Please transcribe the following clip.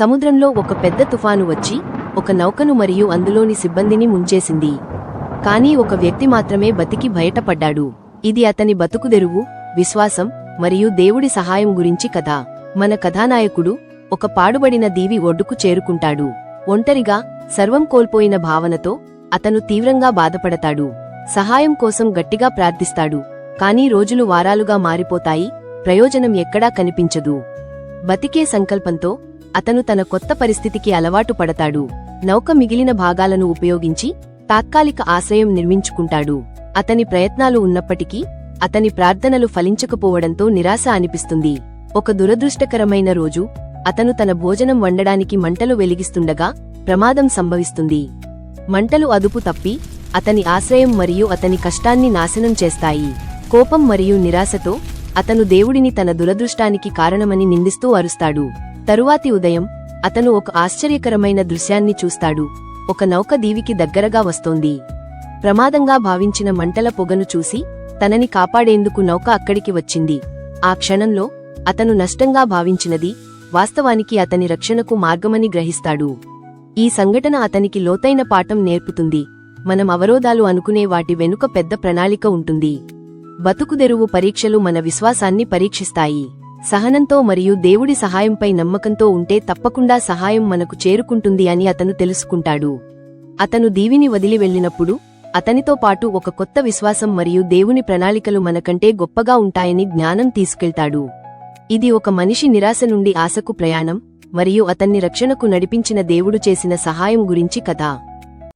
సముద్రంలో ఒక పెద్ద తుఫాను వచ్చి ఒక నౌకను మరియు అందులోని సిబ్బందిని ముంచేసింది. కానీ ఒక వ్యక్తి మాత్రమే బతికి బయటపడ్డాడు. ఇది అతని బతుకుదెరువు విశ్వాసం మరియు దేవుడి సహాయం గురించి కథ. మన కథానాయకుడు ఒక పాడుబడిన దీవి ఒడ్డుకు చేరుకుంటాడు. ఒంటరిగా సర్వం కోల్పోయిన భావనతో అతను తీవ్రంగా బాధపడతాడు. సహాయం కోసం గట్టిగా ప్రార్థిస్తాడు. కానీ రోజులు వారాలుగా మారిపోతాయి ప్రయోజనం ఎక్కడా కనిపించదు. బతికే సంకల్పంతో అతను తన కొత్త పరిస్థితికి అలవాటు పడతాడు. నౌక మిగిలిన భాగాలను ఉపయోగించి తాత్కాలిక ఆశ్రయం నిర్మించుకుంటాడు. అతని ప్రయత్నాలు ఉన్నప్పటికీ అతని ప్రార్థనలు ఫలించకపోవడంతో నిరాశ అనిపిస్తుంది. ఒక దురదృష్టకరమైన రోజు అతను తన భోజనం వండడానికి మంటలు వెలిగిస్తుండగా ప్రమాదం సంభవిస్తుంది. మంటలు అదుపు తప్పి అతని ఆశ్రయం మరియు అతని కష్టాన్ని నాశనం చేస్తాయి. కోపం మరియు నిరాశతో అతను దేవుడిని తన దురదృష్టానికి కారణమని నిందిస్తూ అరుస్తాడు. తరువాతి ఉదయం అతను ఒక ఆశ్చర్యకరమైన దృశ్యాన్ని చూస్తాడు. ఒక నౌక దీవికి దగ్గరగా వస్తోంది. ప్రమాదంగా భావించిన మంటల పొగను చూసి తనని కాపాడేందుకు నౌక అక్కడికి వచ్చింది. ఆ క్షణంలో అతను నష్టంగా భావించినది వాస్తవానికి అతని రక్షణకు మార్గమని గ్రహిస్తాడు. ఈ సంఘటన అతనికి లోతైన పాఠం నేర్పుతుంది. మనం అవరోధాలు అనుకునే వాటి వెనుక పెద్ద ప్రణాళిక ఉంటుంది. బతుకుదెరువు పరీక్షలు మన విశ్వాసాన్ని పరీక్షిస్తాయి. సహనంతో మరియు దేవుడి సహాయంపై నమ్మకంతో ఉంటే తప్పకుండా సహాయం మనకు చేరుకుంటుంది అని అతను తెలుసుకుంటాడు. అతను దీవిని వదిలి వెళ్ళినప్పుడు అతనితో పాటు ఒక కొత్త విశ్వాసం మరియు దేవుని ప్రణాళికలు మనకంటే గొప్పగా ఉంటాయని జ్ఞానం తీసుకెళ్తాడు. ఇది ఒక మనిషి నిరాశ నుండి ఆశకు ప్రయాణం మరియు అతన్ని రక్షణకు నడిపించిన దేవుడు చేసిన సహాయం గురించి కథ.